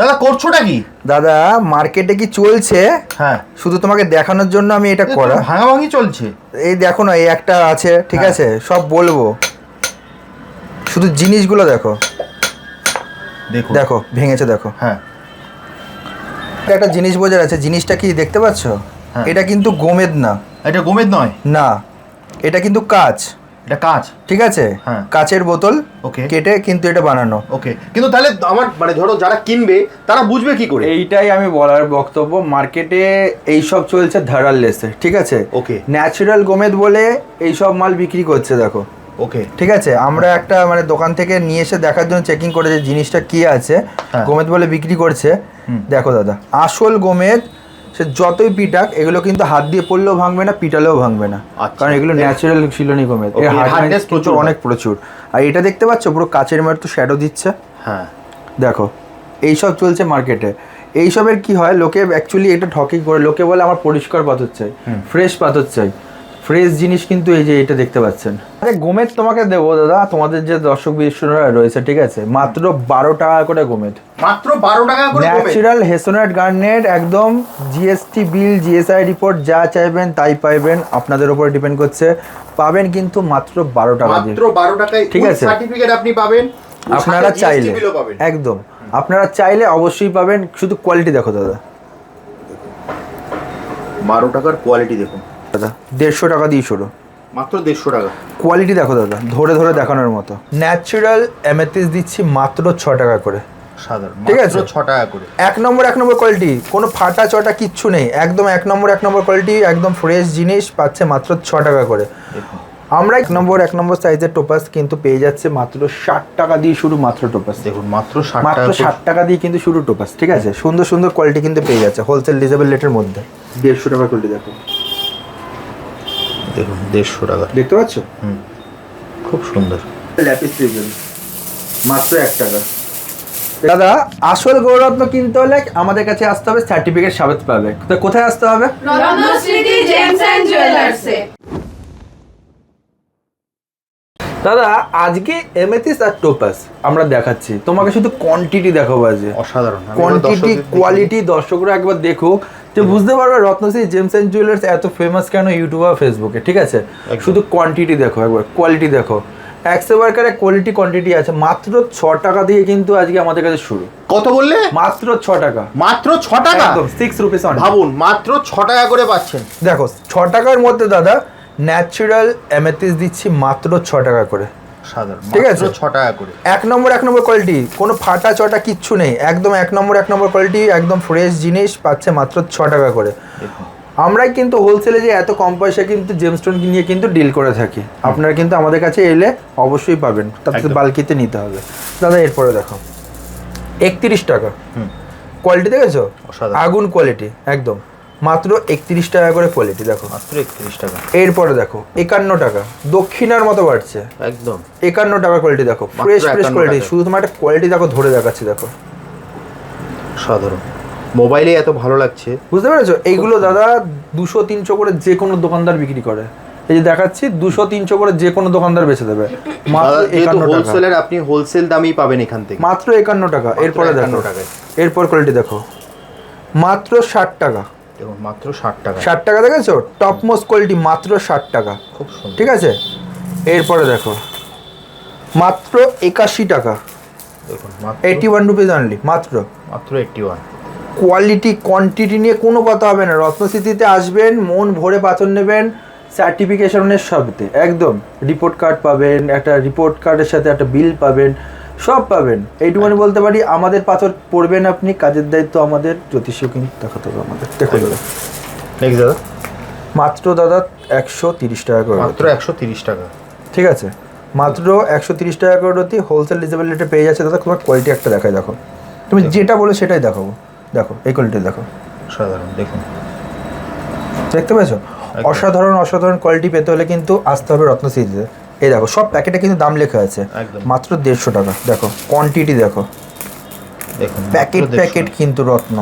দাদা করছোটা কি? দাদা মার্কেটে কি চলছে? হ্যাঁ। শুধু তোমাকে দেখানোর জন্য আমি এটা করা। ভাঙাভাঙি চলছে। এই দেখো না এই একটা আছে ঠিক হ্যাঁ। আছে? সব বলব। শুধু জিনিসগুলো দেখো। দেখো দেখো ভেঙেছে দেখো। হ্যাঁ। একটা জিনিস বোঝার আছে জিনিসটা কি দেখতে পাচ্ছ? হ্যাঁ। এটা কিন্তু গোমেদ না। এটা গোমেদ নয়। না এটা কিন্তু কাচ। এটা কাঁচ। ঠিক আছে? হ্যাঁ। কাচের বোতল Okay. কেটে কিন্তু এটা বানানো। ওকে। কিন্তু তাহলে আমার মানে ধরো যারা কিনবে তারা বুঝবে কি করে? এইটাই আমি বলার বক্তব্য। মার্কেটে এই সব চলছে ধারাল লেসে ঠিক আছে? Okay. ন্যাচারাল গোমেদ বলে এই সব মাল বিক্রি করছে দেখো। ওকে। ঠিক আছে? আমরা একটা মানে দোকান থেকে নিয়ে এসে দেখার জন্য চেকিং করে যে জিনিসটা কি আছে। হ্যাঁ। গোমেদ বলে বিক্রি করছে। দেখো দাদা আসল গোমেদ সে যতই পিটাক এগুলো কিন্তু হাত দিয়ে পড়লেও ভাঙবে না পিটালেও ভাঙবে না। আচ্ছা। কারণ এগুলো ন্যাচারাল শিলনি হার্ডনেস প্রচুর প্রচুর। অনেক প্রচুর। আর এটা দেখতে পাচ্ছ পুরো কাচের মার তো শ্যাডো দিচ্ছে। হ্যাঁ। দেখো এইসব চলছে মার্কেটে এইসবের কি হয় লোকে অ্যাকচুয়ালি এটা ঠকি করে লোকে বলে আমার পরিষ্কার পাথর চাই ফ্রেশ পাথর চাই। ফ্রেশ জিনিস কিন্তু এই যে এটা দেখতে পাচ্ছেন। আরে গোমেদ তোমাকে দেবো দাদা। তোমাদের যে দর্শক বিশ্বরা রয়েছে ঠিক আছে? মাত্র বারো টাকা করে গোমেদ। মাত্র বারো টাকা করে ন্যাচারাল হেসোনেট গার্নেট একদম জিএসটি বিল জিএসআই রিপোর্ট যা চাইবেন তাই পাইবেন। আপনাদের উপরে ডিপেন্ড করছে। পাবেন কিন্তু মাত্র বারো টাকা দিয়ে। মাত্র বারো টাকায় ঠিক আছে। সার্টিফিকেট আপনি পাবেন। আপনারা চাইলে। একদম। আপনারা চাইলে অবশ্যই পাবেন। শুধু কোয়ালিটি দেখো দাদা। বারো টাকার কোয়ালিটি দেখুন। দাদা। দেড়শো টাকা দিয়ে শুরু। মাত্র দেড়শো টাকা। কোয়ালিটি দেখো দাদা ধরে ধরে দেখানোর মতো। ন্যাচারাল অ্যামেথিস দিচ্ছি মাত্র ছ টাকা করে। সাধারণ ঠিক আছে। ছ টাকা করে। এক নম্বর এক নম্বর কোয়ালিটি কোনো ফাটা চটা কিচ্ছু নেই। একদম এক নম্বর এক নম্বর কোয়ালিটি একদম ফ্রেশ জিনিস পাচ্ছে মাত্র ছ টাকা করে। আমরা এক নম্বর এক নম্বর সাইজের টোপাস কিন্তু পেয়ে যাচ্ছে মাত্র ষাট টাকা দিয়ে শুরু মাত্র টোপাস দেখুন মাত্র ষাট মাত্র ষাট টাকা দিয়ে কিন্তু শুরু টোপাস ঠিক আছে? সুন্দর সুন্দর কোয়ালিটি কিন্তু পেয়ে যাচ্ছে হোলসেল ডিজেবল রেটের মধ্যে। দেড়শো টাকা কোয়ালিটি দেখো দেখুন দেড়শো টাকা। দেখতে পাচ্ছ? হুম। খুব সুন্দর। ল্যাপিস সিজন মাত্র এক টাকা। দাদা আসল গৌরত্ন কিনতে হলে আমাদের কাছে আসতে হবে সার্টিফিকেট সাবেত পাবে। তো কোথায় আসতে হবে? দাদা আজকে এমেথিস আর টোপাস আমরা দেখাচ্ছি। তোমাকে শুধু কোয়ান্টিটি দেখাবো আজকে। অসাধারণ। কোয়ান্টিটি কোয়ালিটি দর্শকরা একবার দেখুক। যে বুঝতে পারবে রত্নশ্রী জেমস অ্যান্ড জুয়েলার্স এত ফেমাস কেন ইউটিউব আর ফেসবুকে ঠিক আছে? শুধু কোয়ান্টিটি দেখো একবার কোয়ালিটি দেখো। একশো বার্কারে কোয়ালিটি কোয়ান্টিটি আছে মাত্র ছ টাকা দিয়ে কিন্তু আজকে আমাদের কাছে শুরু। কত বললে? মাত্র ছ টাকা। মাত্র ছ টাকা? একদম সিক্স রুপিস ভাবুন মাত্র ছ টাকা করে পাচ্ছেন। দেখো ছ টাকার মধ্যে দাদা ন্যাচারাল অ্যামেথিস দিচ্ছি মাত্র ছ টাকা করে। সাধারণ ঠিক আছে। ছ টাকা করে। এক নম্বর এক নম্বর কোয়ালিটি কোনো ফাটা চটা কিচ্ছু নেই। একদম এক নম্বর এক নম্বর কোয়ালিটি একদম ফ্রেশ জিনিস পাচ্ছে মাত্র ছ টাকা করে। আমরাই কিন্তু হোলসেলে যে এত কম পয়সা কিন্তু জেমস্টোন নিয়ে কিন্তু ডিল করে থাকি। আপনারা কিন্তু আমাদের কাছে এলে অবশ্যই পাবেন। তাতে বালকিতে নিতে হবে। দাদা এরপরে দেখো। একত্রিশ টাকা। কোয়ালিটি দেখেছ। আগুন কোয়ালিটি একদম। মাত্র একত্রিশ টাকা করে কোয়ালিটি দেখো। মাত্র একত্রিশ টাকা। এরপরে দেখো একান্ন টাকা। দক্ষিণার মতো বাড়ছে। একদম। একান্ন টাকা কোয়ালিটি দেখো ফ্রেশ ফ্রেশ কোয়ালিটি। শুধু তোমার একটা কোয়ালিটি দেখো ধরে দেখাচ্ছি দেখো। সাধারণ। মোবাইলে এত ভালো লাগছে। বুঝতে পেরেছ? এইগুলো দাদা দুশো তিনশো করে যে কোনো দোকানদার বিক্রি করে। এই যে দেখাচ্ছি দুশো তিনশো করে যে কোনো দোকানদার বেচে দেবে। হোলসেলের আপনি হোলসেল দামেই পাবেন এখান থেকে। মাত্র একান্ন টাকা। এরপরে 51 দেখো। এরপর কোয়ালিটি দেখো। মাত্র ষাট টাকা। মাত্র ষাট টাকা। ষাট টাকা দেখেছ? টপ মোস্ট কোয়ালিটি মাত্র ষাট টাকা। খুব সুন্দর। ঠিক আছে? এরপরে দেখো। মাত্র একাশি টাকা। দেখুন মাত্র এইটি ওয়ান রুপিস অনলি মাত্র। মাত্র এইটটি ওয়ান কোয়ালিটি কোয়ান্টিটি নিয়ে কোনো কথা হবে না। রত্নস্মৃতিতে আসবেন মন ভরে পাথর নেবেন সার্টিফিকেশনের সবতে। একদম রিপোর্ট কার্ড পাবেন একটা রিপোর্ট কার্ডের সাথে একটা বিল পাবেন। সব পাবেন। এইটুকু এইটুকুনি বলতে পারি আমাদের পাথর পড়বেন আপনি কাজের দায়িত্ব আমাদের জ্যোতিষীয় কিন্তু দেখাতে হবে আমাদের। দেখুন দাদা। নেক্সট দাদা। মাত্র দাদা একশো তিরিশ টাকা করে মাত্র একশো তিরিশ টাকা। ঠিক আছে? মাত্র একশো তিরিশ টাকা করে রতি হোলসেল ডিজেবল রেটে পেয়ে যাচ্ছে দাদা তোমার কোয়ালিটি একটা দেখায় দেখো। তুমি যেটা বলো সেটাই দেখাবো। দেখো এই কোয়ালিটি দেখো। সাধারণ দেখুন। দেখতে পেয়েছ? অসাধারণ অসাধারণ কোয়ালিটি পেতে হলে কিন্তু আসতে হবে রত্ন সিরিজে এই দেখো সব প্যাকেটে কিন্তু দাম লেখা আছে। মাত্র দেড়শো টাকা। দেখো কোয়ান্টিটি দেখো। প্যাকেট প্যাকেট কিন্তু রত্ন।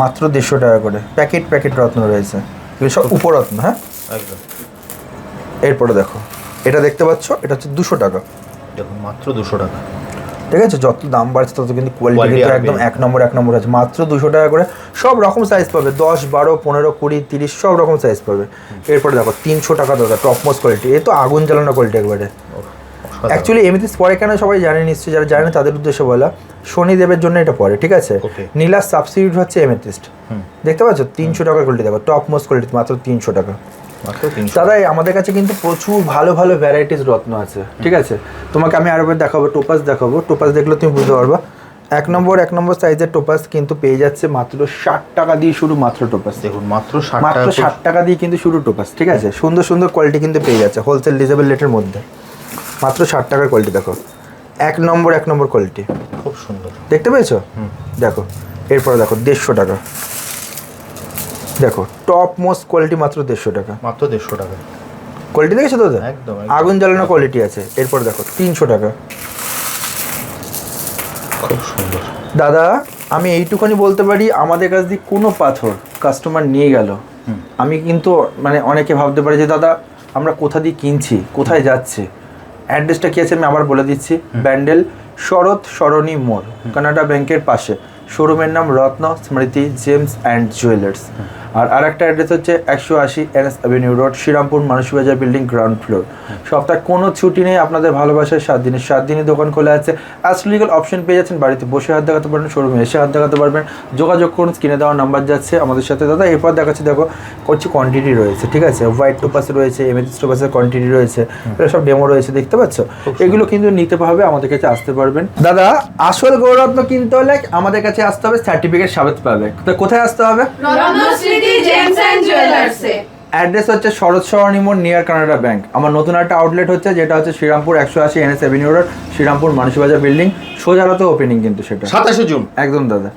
মাত্র দেড়শো টাকা করে। প্যাকেট প্যাকেট রত্ন রয়েছে। এগুলো সব উপরত্ন হ্যাঁ? এরপরে দেখো এটা দেখতে পাচ্ছ এটা হচ্ছে দুশো টাকা। দেখো মাত্র দুশো টাকা। ঠিক আছে? যত দাম বাড়ছে তত কিন্তু কোয়ালিটি কিন্তু একদম এক নম্বর এক নম্বর আছে। মাত্র দুশো টাকা করে সব রকম সাইজ পাবে। দশ বারো পনেরো কুড়ি তিরিশ সব রকম সাইজ পাবে। এরপরে দেখো তিনশো টাকা দাদা টপ মোস্ট কোয়ালিটি এ তো আগুন জ্বালানো কোয়ালিটি একবারে। অ্যাকচুয়ালি এমনিতে পরে কেন সবাই জানে নিশ্চয়ই যারা জানে তাদের উদ্দেশ্যে বলা শনিদেবের জন্য এটা পরে ঠিক আছে? Okay. নীলার সাবস্টিটিউট হচ্ছে এমেথিস্ট দেখতে পাচ্ছ? তিনশো টাকা কোয়ালিটি দেখো টপ মোস্ট কোয়ালিটি মাত্র তিনশো টাকা। দাদা আমাদের কাছে কিন্তু প্রচুর ভালো ভালো ভ্যারাইটিস রত্ন আছে ঠিক আছে? তোমাকে আমি আরেকবার দেখাবো টোপাস দেখাবো। টোপাস দেখলে তুমি বুঝতে পারবা। এক নম্বর এক নম্বর সাইজের টোপাস কিন্তু পেয়ে যাচ্ছে মাত্র ষাট টাকা দিয়ে শুরু মাত্র টোপাস। দেখুন মাত্র মাত্র ষাট টাকা দিয়ে কিন্তু শুরু টোপাস ঠিক আছে? সুন্দর সুন্দর কোয়ালিটি কিন্তু পেয়ে যাচ্ছে হোলসেল ডিজেবল রেটের মধ্যে। মাত্র ষাট টাকার কোয়ালিটি দেখো। এক নম্বর এক নম্বর কোয়ালিটি খুব সুন্দর। দেখতে পেয়েছ? দেখো এরপরে দেখো দেড়শো টাকা। দেখো টপ মোস্ট কোয়ালিটি মাত্র দেড়শো টাকা। মাত্র দেড়শো টাকা। কোয়ালিটি দেখেছ তো? একদম। আগুন জ্বালানো কোয়ালিটি আছে। এরপর দেখো তিনশো টাকা। খুব সুন্দর। দাদা আমি এইটুখানি বলতে পারি আমাদের কাছ দিয়ে কোনো পাথর কাস্টমার নিয়ে গেল। আমি কিন্তু মানে অনেকে ভাবতে পারে যে দাদা আমরা কোথা দিয়ে কিনছি? কোথায় যাচ্ছে? অ্যাড্রেসটা কি আছে আমি আবার বলে দিচ্ছি। ব্যান্ডেল শরৎ সরণী মোড় কানাডা ব্যাংকের পাশে। শোরুমের নাম রত্ন স্মৃতি জেমস অ্যান্ড জুয়েলার্স। আর আরেকটা অ্যাড্রেস হচ্ছে একশো আশি NS avenue road Serampore Manasibazar building ground floor সপ্তাহে কোনো ছুটি নেই আপনাদের ভালোবাসার সাত দিনের সাত দিনই দোকান খোলা আছে। অ্যাস্ট্রোলিগাল অপশন পেয়ে যাচ্ছেন বাড়িতে বসে হাত দেখাতে পারবেন শোরুমে এসে হাত দেখাতে পারবেন। যোগাযোগ করুন স্ক্রিনে দেওয়া নাম্বার যাচ্ছে আমাদের সাথে। দাদা এরপর দেখাচ্ছি দেখো করছি কোয়ান্টিটি রয়েছে ঠিক আছে? হোয়াইট টোপাস রয়েছে এমএস টোপাসের কোয়ান্টিটি রয়েছে এগুলো সব ডেমো রয়েছে দেখতে পাচ্ছ? এগুলো কিন্তু নিতে হবে আমাদের কাছে আসতে পারবেন। দাদা আসল গৌরত্ন কিনতে হলে আমাদের কাছে আসতে হবে সার্টিফিকেট সাবেত পাবে। তো কোথায় আসতে হবে? রত্নস্মৃতি জেমস এন্ড জুয়েলার্সে অ্যাড্রেস হচ্ছে শরৎ সরণী মোড় নিয়ার কানাডা ব্যাংক আমার নতুন একটা আউটলেট হচ্ছে যেটা হচ্ছে শ্রীরামপুর একশো আশি N S avenue road Serampore Manasibazar building সোজারত opening কিন্তু সেটা। সাতাশে জুন। একদম দাদা।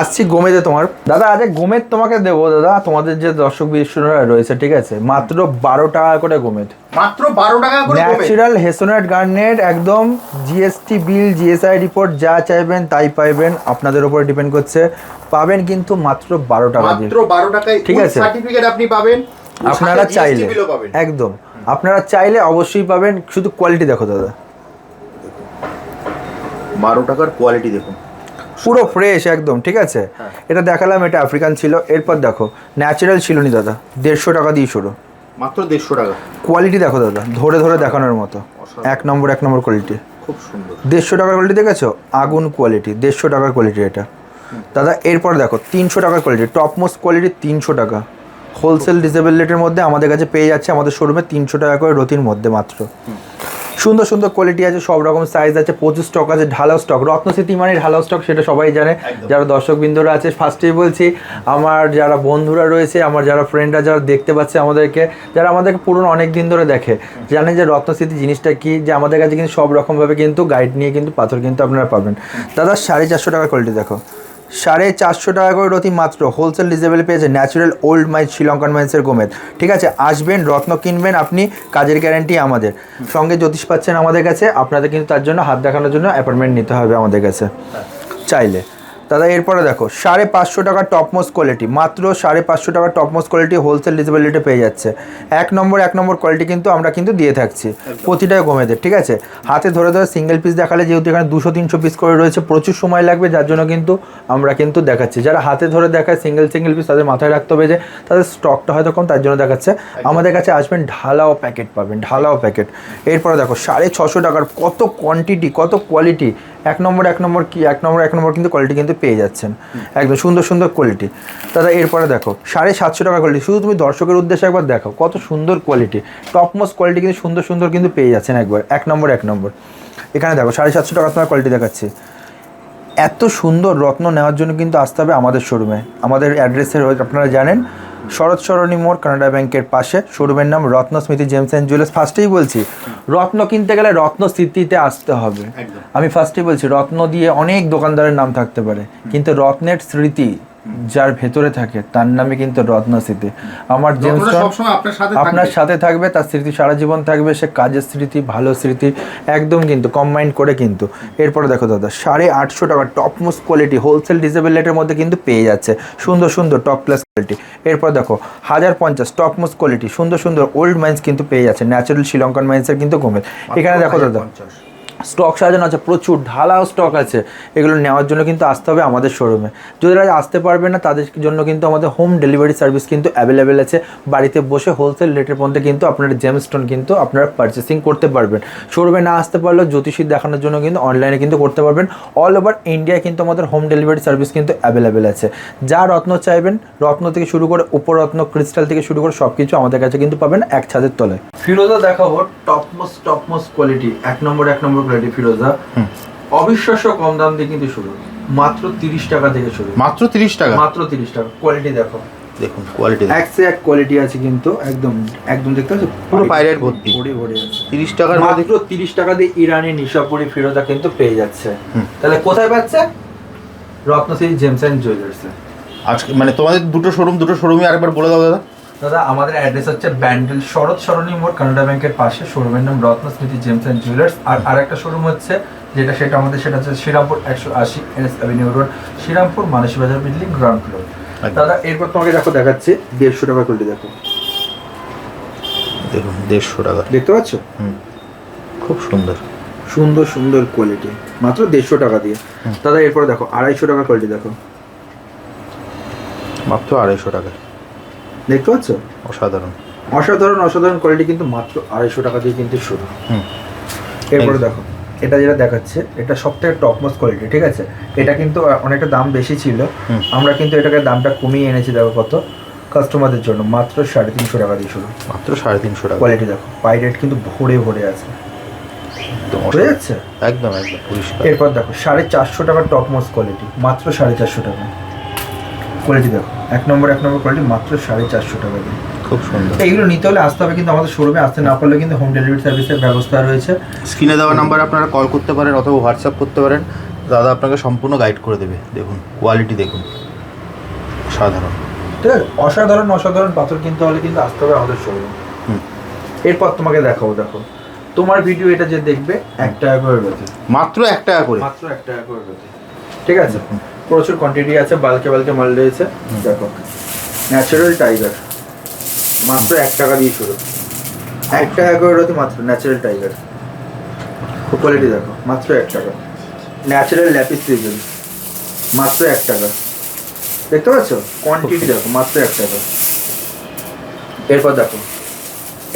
আসছি গোমেদে তোমার। দাদা আজ গোমেদ তোমাকে দেবো দাদা। তোমাদের যে দর্শক বিশ্বরা রয়েছে ঠিক আছে? মাত্র বারো টাকা করে গোমেদ মাত্র বারো টাকা করে। ন্যাচারাল হেসোনেট গার্নেট একদম জিএসটি বিল জিএসআই রিপোর্ট যা চাইবেন তাই পাইবেন। আপনাদের উপরে ডিপেন্ড করছে। পাবেন কিন্তু মাত্র বারো টাকা মাত্র বারো টাকায় ঠিক আছে। সার্টিফিকেট আপনি পাবেন। আপনারা চাইলে। একদম। আপনারা চাইলে অবশ্যই পাবেন। শুধু কোয়ালিটি দেখো দাদা। বারো টাকার কোয়ালিটি দেখুন। পুরো ফ্রেশ একদম ঠিক আছে? এটা দেখালাম এটা আফ্রিকান ছিল। এরপর দেখো ন্যাচারাল ছিল নি দাদা? দেড়শো টাকা দিয়ে শুরু। মাত্র দেড়শো টাকা। কোয়ালিটি দেখো দাদা ধরে ধরে দেখানোর মতো। এক নম্বর এক নম্বর কোয়ালিটি খুব সুন্দর। দেড়শো টাকার কোয়ালিটি দেখেছ? আগুন কোয়ালিটি দেড়শো টাকার কোয়ালিটি এটা। দাদা এরপর দেখো তিনশো টাকার কোয়ালিটি টপ মোস্ট কোয়ালিটি তিনশো টাকা। হোলসেল ডিসেবল রেটের মধ্যে আমাদের কাছে পেয়ে যাচ্ছে আমাদের শোরুমে তিনশো টাকা করে রতির মধ্যে মাত্র। সুন্দর সুন্দর কোয়ালিটি আছে সব রকম সাইজ আছে প্রচুর স্টক আছে ঢালাও স্টক রত্নস্মৃতি মানে ঢালাও স্টক সেটা সবাই জানে। যারা দর্শক বিন্দুরা আছে ফার্স্টেই বলছি আমার যারা বন্ধুরা রয়েছে আমার যারা ফ্রেন্ডরা যারা দেখতে পাচ্ছে আমাদেরকে যারা আমাদেরকে পুরনো অনেক দিন ধরে দেখে জানেন যে রত্নস্মৃতি জিনিসটা কি যে আমাদের কাছে কিন্তু সব রকমভাবে কিন্তু গাইড নিয়ে কিন্তু পাথর কিন্তু আপনারা পাবেন। দাদা সাড়ে চারশো টাকার কোয়ালিটি দেখো। সাড়ে চারশো টাকা করে রতি মাত্র। হোলসেল রিজেবেল পেয়েছে ন্যাচারাল ওল্ড মাইজ শ্রীলঙ্কান মাইন্সের গোমেদ ঠিক আছে, আসবেন, রত্ন কিনবেন, আপনি কাজের গ্যারান্টি আমাদের। সঙ্গে জ্যোতিষ পাচ্ছেন আমাদের কাছে, আপনাদের কিন্তু তার জন্য হাত দেখানোর জন্য অ্যাপয়েন্টমেন্ট নিতে হবে আমাদের কাছে। চাইলে। দাদা এরপরে দেখো সাড়ে পাঁচশো টাকার টপমোস্ট কোয়ালিটি মাত্র সাড়ে পাঁচশো টাকার টপমোস্ট কোয়ালিটি হোলসেল ডিসেবিলিটি পেয়ে যাচ্ছে। এক নম্বর এক নম্বর কোয়ালিটি কিন্তু আমরা কিন্তু দিয়ে থাকছি প্রতিটাই কমেদের ঠিক আছে? হাতে ধরে ধরে সিঙ্গেল পিস দেখালে যেহেতু এখানে দুশো তিনশো পিস করে রয়েছে প্রচুর সময় লাগবে যার জন্য কিন্তু আমরা কিন্তু দেখাচ্ছি। যারা হাতে ধরে দেখায় সিঙ্গেল সিঙ্গেল পিস তাদের মাথায় রাখতে হবে যে তাদের স্টকটা হয়তো কম তার জন্য দেখাচ্ছে। আমাদের কাছে আসবেন ঢালাও প্যাকেট পাবেন ঢালাও প্যাকেট এরপরে দেখো সাড়ে ছশো টাকার কত কোয়ান্টিটি কত কোয়ালিটি এক নম্বর এক নম্বর কি, এক নম্বর এক নম্বর কিন্তু কোয়ালিটি কিন্তু পেয়ে যাচ্ছেন। একদম সুন্দর সুন্দর কোয়ালিটি দাদা, এরপরে দেখো, সাড়ে সাতশো টাকা কোয়ালিটি শুধু তুমি দর্শকের উদ্দেশ্যে একবার দেখো কত সুন্দর কোয়ালিটি টপমোস্ট কোয়ালিটি কিন্তু সুন্দর সুন্দর কিন্তু পেয়ে যাচ্ছেন একবার। এক নম্বর এক নম্বর। এখানে দেখো, সাড়ে সাতশো টাকা তোমার কোয়ালিটি দেখাচ্ছি। এত সুন্দর রত্ন নেওয়ার জন্য কিন্তু আসতে হবে আমাদের শোরুমে আমাদের অ্যাড্রেসের আপনারা জানেন শরৎ সরণী মোড় কানাডা ব্যাংকের পাশে। শোরুমের নাম রত্ন স্মৃতি জেমস অ্যান্ড জুয়েলার্স। ফার্স্টেই বলছি রত্ন কিনতে গেলে রত্ন স্মৃতিতে আসতে হবে। আমি ফার্স্টেই বলছি রত্ন দিয়ে অনেক দোকানদারের নাম থাকতে পারে। কিন্তু রত্নের স্মৃতি যার ভেতরে থাকে তার নামে কিন্তু রত্ন স্মৃতি আমার জেমস আপনার সাথে থাকবে। তার স্মৃতি সারা জীবন থাকবে সে কাজের স্মৃতি ভালো স্মৃতি একদম কিন্তু কম্বাইন্ড করে কিন্তু। এরপরে দেখো দাদা সাড়ে আটশো টাকা টপ মোস্ট কোয়ালিটি হোলসেল ডিসেবল রেটের মধ্যে কিন্তু পেয়ে যাচ্ছে। সুন্দর সুন্দর টপ প্লাস কোয়ালিটি এরপর দেখো হাজার পঞ্চাশ টপ মোস্ট কোয়ালিটি সুন্দর সুন্দর ওল্ড মাইন্স কিন্তু পেয়ে যাচ্ছে। ন্যাচারাল শ্রীলঙ্কান মাইন্সের কিন্তু কমে এখানে দেখো দাদা 1050 স্টক সাজানো আছে, প্রচুর ঢালাও স্টক আছে। এগুলো নেওয়ার জন্য কিন্তু আসতে হবে আমাদের শোরুমে যদি আসতে পারবে না, তাদের জন্য কিন্তু আমাদের হোম ডেলিভারি সার্ভিস কিন্তু অ্যাভেলেবেল আছে। বাড়িতে বসে হোলসেল রেটের মধ্যে কিন্তু আপনারা জেমস্টোন কিন্তু আপনারা পারচেসিং করতে পারবেন। শোরুমে না আসতে পারলেও জ্যোতিষী দেখানোর জন্য কিন্তু অনলাইনে কিন্তু করতে পারবেন। অল ওভার ইন্ডিয়ায় কিন্তু আমাদের হোম ডেলিভারি সার্ভিস কিন্তু অ্যাভেলেবেল আছে। যা রত্ন চাইবেন, রত্ন থেকে শুরু করে উপরত্ন ক্রিস্টাল থেকে শুরু করে সব কিছু আমাদের কাছে কিন্তু পাবেন এক ছাদের তলায়। ফিরোজা দেখাবো top most top most quality এক নম্বর এক নম্বর কোয়ালিটি ফিরোজা অবিশ্বাস্য কম দাম দিয়ে কিন্তু শুরু। মাত্র তিরিশ টাকা থেকে শুরু। মাত্র তিরিশ টাকা? মাত্র তিরিশ টাকা। কোয়ালিটি দেখো। দেখুন কোয়ালিটি এক সে এক কোয়ালিটি আছে কিন্তু একদম একদম দেখতে পাচ্ছ? পুরো পাইরেট ভর্তি। ভরে ভরে আছে। তিরিশ টাকার মাত্র তিরিশ টাকা দিয়ে ইরানি নিশাপুরি ফিরোজা কিন্তু পেয়ে যাচ্ছে। তাহলে কোথায় পাচ্ছে? রত্নশ্রী জেমস অ্যান্ড জুয়েলার্সে। আজকে মানে তোমাদের দুটো শোরুম দুটো শোরুমই আরেকবার বলে দাও দাদা। দাদা আমাদের অ্যাড্রেস হচ্ছে ব্যান্ডেল শরৎ সরণী মোড় কানাডা ব্যাংকের পাশে শোরুমের নাম রত্নস্মৃতি জেমস অ্যান্ড জুয়েলার্স। আর আরেকটা শোরুম হচ্ছে যেটা সেটা আমাদের সেটা হচ্ছে শ্রীরামপুর একশো আশি N S avenue road Serampore Manasi Bazar building ground floor. দাদা এরপর তোমাকে দেখো দেখাচ্ছি দেড়শো টাকা করলে দেখো। দেখুন দেড়শো টাকা। দেখতে পাচ্ছ? খুব সুন্দর। সুন্দর সুন্দর কোয়ালিটি মাত্র দেড়শো টাকা দিয়ে। দাদা এরপর দেখো আড়াইশো টাকা কোয়ালিটি দেখো। মাত্র আড়াইশো টাকা দেখতে পাচ্ছ? অসাধারণ। অসাধারণ অসাধারণ কোয়ালিটি কিন্তু মাত্র আড়াইশো টাকা দিয়ে কিন্তু শুরু। এরপরে দেখো এটা যেটা দেখাচ্ছে এটা সব থেকে টপ মোস্ট কোয়ালিটি ঠিক আছে? এটা কিন্তু অনেকটা দাম বেশি ছিল। আমরা কিন্তু এটাকে দামটা কমিয়ে এনেছি দেখো কত। কাস্টমারদের জন্য মাত্র সাড়ে তিনশো টাকা দিয়ে শুরু। মাত্র সাড়ে তিনশো টাকা। কোয়ালিটি দেখো পাই রেট কিন্তু ভরে ভরে আছে। একদম বুঝে যাচ্ছে একদম একদম পরিষ্কার। এরপর দেখো সাড়ে চারশো টাকার টপ মোস্ট কোয়ালিটি মাত্র সাড়ে চারশো টাকা। কোয়ালিটি দেখো। এক নম্বর এক নম্বর কোয়ালিটি মাত্র সাড়ে চারশো টাকা দিয়ে। খুব সুন্দর। এইগুলো নিতে হলে আসতে হবে কিন্তু আমাদের শোরুমে আসতে না পারলে কিন্তু হোম ডেলিভারি সার্ভিসের ব্যবস্থা রয়েছে। স্ক্রিনে দেওয়া নাম্বার আপনারা কল করতে পারেন অথবা হোয়াটসঅ্যাপ করতে পারেন। দাদা আপনাকে সম্পূর্ণ গাইড করে দেবে। দেখুন কোয়ালিটি দেখুন। সাধারণ ঠিক আছে? অসাধারণ অসাধারণ পাথর কিনতে হলে কিন্তু আসতে হবে আমাদের শোরুমে হুম। এরপর তোমাকে দেখাবো দেখো। তোমার ভিডিও এটা যে দেখবে এক টাকা করে মাত্র এক টাকা করে। মাত্র এক টাকা করে ঠিক আছে? প্রচুর কোয়ান্টিটি আছে বালকে বালকে মাল রয়েছে। দেখো ন্যাচারাল টাইগার মাত্র এক টাকা দিয়ে শুরু। এক টাকা করে মাত্র ন্যাচারাল টাইগার কোয়ালিটি দেখো, মাত্র এক টাকা। ন্যাচারাল ল্যাপিস সিজন মাত্র এক টাকা। দেখতে পাচ্ছ? কোয়ান্টিটি দেখো, মাত্র এক টাকা। এরপর দেখো,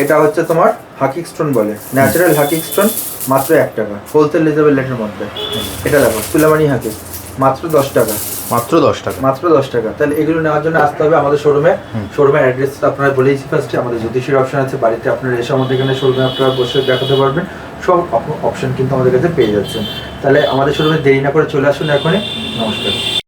এটা হচ্ছে তোমার হাকিক স্টোন বলে। ন্যাচারাল হাকিক স্টোন মাত্র এক টাকা। হোলসেল রিজেবল রেটের মধ্যে। এটা দেখো সুলামানি হাকিক। মাত্র দশ টাকা। মাত্র দশ টাকা। মাত্র দশ টাকা। তাহলে এগুলো নেওয়ার জন্য আসতে হবে আমাদের শোরুমে। শোরুমের অ্যাড্রেসটা আপনারা বলেছি ফার্স্টে আমাদের জ্যোতিষের অপশন আছে। বাড়িতে আপনারা এসে আমাদের এখানে শোরুমে আপনারা বসে দেখাতে পারবেন। সব অপশন কিন্তু আমাদের কাছে পেয়ে যাচ্ছেন। তাহলে আমাদের শোরুমে দেরি না করে চলে আসুন এখনই। নমস্কার।